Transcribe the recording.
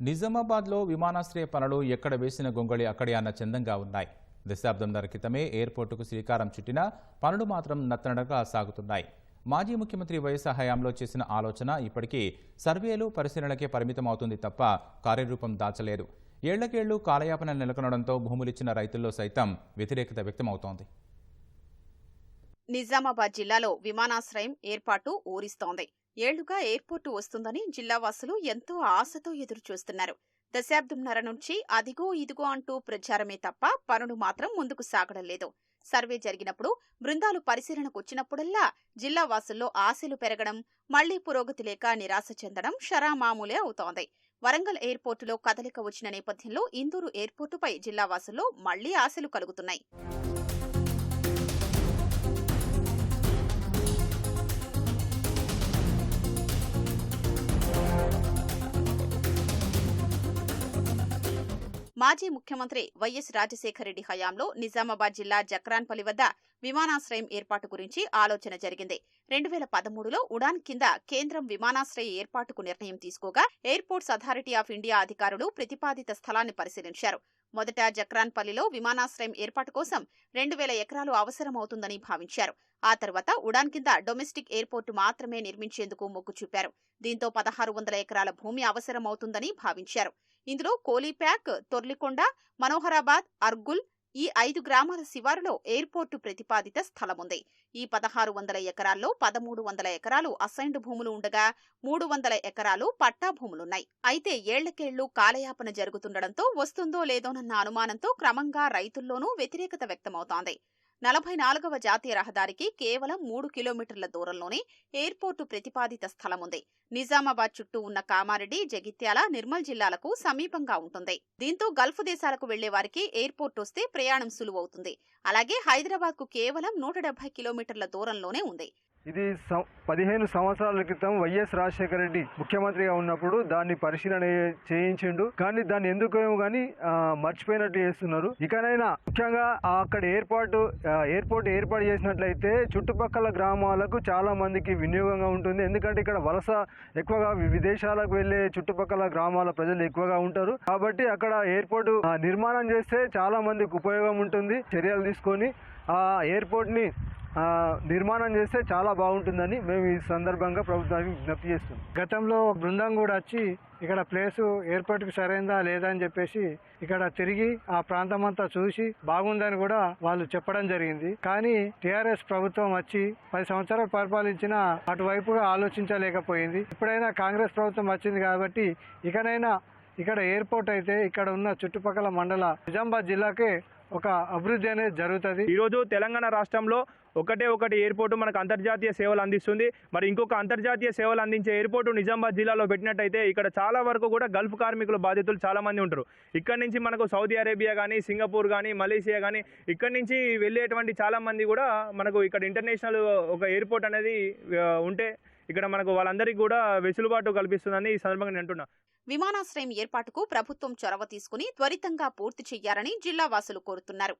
నిజామాబాద్లో విమానాశ్రయ పనులు ఎక్కడ వేసిన గొంగళి అక్కడే అన్న చందంగా ఉన్నాయి. దశాబ్దంన్నర క్రితమే ఎయిర్పోర్టుకు శ్రీకారం చుట్టినా పనులు మాత్రం నత్తనడగా సాగుతున్నాయి. మాజీ ముఖ్యమంత్రి వైఎస్ హయాంలో చేసిన ఆలోచన ఇప్పటికీ సర్వేలు పరిశీలనలకే పరిమితమవుతుంది తప్ప కార్యరూపం దాచలేదు. ఏళ్ళకేళ్ళు కాలయాపన నెలకొనడంతో భూములిచ్చిన రైతుల్లో సైతం వ్యతిరేకత వ్యక్తమవుతోంది. నిజామాబాద్ జిల్లాలో విమానాశ్రయం ఏర్పాటు ఊరిస్తోంది. ఏళ్ళుగా ఎయిర్పోర్టు వస్తుందని జిల్లావాసులు ఎంతో ఆశతో ఎదురుచూస్తున్నారు. దశాబ్దంన్నర నుంచి అదిగో ఇదిగో అంటూ ప్రచారమే తప్ప పనులు మాత్రం ముందుకు సాగడం లేదు. సర్వే జరిగినప్పుడు బృందాలు పరిశీలనకు వచ్చినప్పుడల్లా జిల్లావాసుల్లో ఆశలు పెరగడం మళ్ళీ పురోగతి లేక నిరాశ చెందడం షరామామూలే అవుతోంది. వరంగల్ ఎయిర్పోర్టులో కదలిక వచ్చిన నేపథ్యంలో ఇందూరు ఎయిర్పోర్టుపై జిల్లావాసుల్లో మళ్ళీ ఆశలు కలుగుతున్నాయి. మాజీ ముఖ్యమంత్రి వైఎస్ రాజశేఖరరెడ్డి హయాంలో నిజామాబాద్ జిల్లా జక్రాన్పల్లి వద్ద విమానాశ్రయం ఏర్పాటు గురించి ఆలోచన జరిగింది. రెండు వేల పదమూడులో ఉడాన్ కింద కేంద్రం విమానాశ్రయ ఏర్పాటుకు నిర్ణయం తీసుకోగా ఎయిర్పోర్ట్స్ అథారిటీ ఆఫ్ ఇండియా అధికారులు ప్రతిపాదిత స్థలాన్ని పరిశీలించారు. మొదట జక్రాన్పల్లిలో విమానాశ్రయం ఏర్పాటు కోసం రెండు వేల ఎకరాలు అవసరమవుతుందని భావించారు. ఆ తర్వాత ఉడాన్ కింద డొమెస్టిక్ ఎయిర్పోర్టు మాత్రమే నిర్మించేందుకు మొగ్గు చూపారు దీంతో పదహారు వందల ఎకరాల భూమి అవసరమవుతుందని భావించారు. ఇందులో కోలీప్యాక్ తొర్లికొండ మనోహరాబాద్ అర్గుల్ ఈ ఐదు గ్రామాల శివారులో ఎయిర్పోర్టు ప్రతిపాదిత స్థలముంది. ఈ పదహారు వందల ఎకరాల్లో పదమూడు వందల ఎకరాలు అసైన్డ్ భూములు ఉండగా మూడు వందల ఎకరాలు పట్టా భూములున్నాయి. అయితే ఏళ్ళకేళ్ళు కాలయాపన జరుగుతుండటంతో వస్తుందో లేదోనన్న అనుమానంతో క్రమంగా రైతుల్లోనూ వ్యతిరేకత వ్యక్తమవుతోంది. నలభై నాలుగవ జాతీయ రహదారికి కేవలం మూడు కిలోమీటర్ల దూరంలోనే ఎయిర్పోర్టు ప్రతిపాదిత స్థలముంది. నిజామాబాద్ చుట్టూ ఉన్న కామారెడ్డి జగిత్యాల నిర్మల్ జిల్లాలకు సమీపంగా ఉంటుంది. దీంతో గల్ఫ్ దేశాలకు వెళ్ళే వారికి ఎయిర్పోర్ట్ వస్తే ప్రయాణం సులువవుతుంది. అలాగే హైదరాబాద్కు కేవలం నూట డెబ్బై కిలోమీటర్ల దూరంలోనే ఉంది. ఇది సం- పదిహేను సంవత్సరాల క్రితం వైఎస్ రాజశేఖర రెడ్డి ముఖ్యమంత్రిగా ఉన్నప్పుడు దాన్ని పరిశీలన చేయించిండు. కానీ దాన్ని ఎందుకేమో కానీ మర్చిపోయినట్టు చేస్తున్నారు. ఇకనైనా ముఖ్యంగా అక్కడ ఏర్పాటు ఎయిర్పోర్ట్ ఏర్పాటు చేసినట్లయితే చుట్టుపక్కల గ్రామాలకు చాలా మందికి వినియోగంగా ఉంటుంది. ఎందుకంటే ఇక్కడ వలస ఎక్కువగా వి- విదేశాలకు వెళ్ళే చుట్టుపక్కల గ్రామాల ప్రజలు ఎక్కువగా ఉంటారు. కాబట్టి అక్కడ ఎయిర్పోర్ట్ నిర్మాణం చేస్తే చాలా మందికి ఉపయోగం ఉంటుంది. చర్యలు తీసుకొని ఆ ఎయిర్పోర్ట్ని నిర్మాణం చేస్తే చాలా బాగుంటుందని మేము ఈ సందర్భంగా ప్రభుత్వానికి విజ్ఞప్తి చేస్తున్నాం. గతంలో బృందం కూడా వచ్చి ఇక్కడ ప్లేసు ఏర్పాటుకు సరైందా లేదా అని చెప్పేసి ఇక్కడ తిరిగి ఆ ప్రాంతం అంతా చూసి బాగుందని కూడా వాళ్ళు చెప్పడం జరిగింది. కానీ టిఆర్ఎస్ ప్రభుత్వం వచ్చి పది సంవత్సరాలు పరిపాలించిన అటువైపుగా ఆలోచించలేకపోయింది. ఇప్పుడైనా కాంగ్రెస్ ప్రభుత్వం వచ్చింది కాబట్టి ఇకనైనా ఇక్కడ ఎయిర్పోర్ట్ అయితే ఇక్కడ ఉన్న చుట్టుపక్కల మండల నిజామాబాద్ జిల్లాకే ఒక అభివృద్ధి అనేది జరుగుతుంది. ఈరోజు తెలంగాణ రాష్ట్రంలో ఒకటే ఒకటి ఎయిర్పోర్టు మనకు అంతర్జాతీయ సేవలు అందిస్తుంది. మరి ఇంకొక అంతర్జాతీయ సేవలు అందించే ఎయిర్పోర్టు నిజామాబాద్ జిల్లాలో పెట్టినట్టయితే ఇక్కడ చాలా వరకు కూడా గల్ఫ్ కార్మికుల బాధితులు చాలామంది ఉంటారు. ఇక్కడ నుంచి మనకు సౌదీ అరేబియా కానీ సింగపూర్ కానీ మలేషియా కానీ ఇక్కడ నుంచి వెళ్ళేటువంటి చాలామంది కూడా మనకు ఇక్కడ ఇంటర్నేషనల్ ఒక ఎయిర్పోర్ట్ అనేది ఉంటే ఇక్కడ మనకు వాళ్ళందరికీ కూడా వెసులుబాటు కల్పిస్తుందని ఈ సందర్భంగా నేను అంటున్నా. విమానాశ్రయం ఏర్పాటుకు ప్రభుత్వం చొరవ తీసుకుని త్వరితంగా పూర్తి చేయాలని జిల్లా వాసులు కోరుతున్నారు.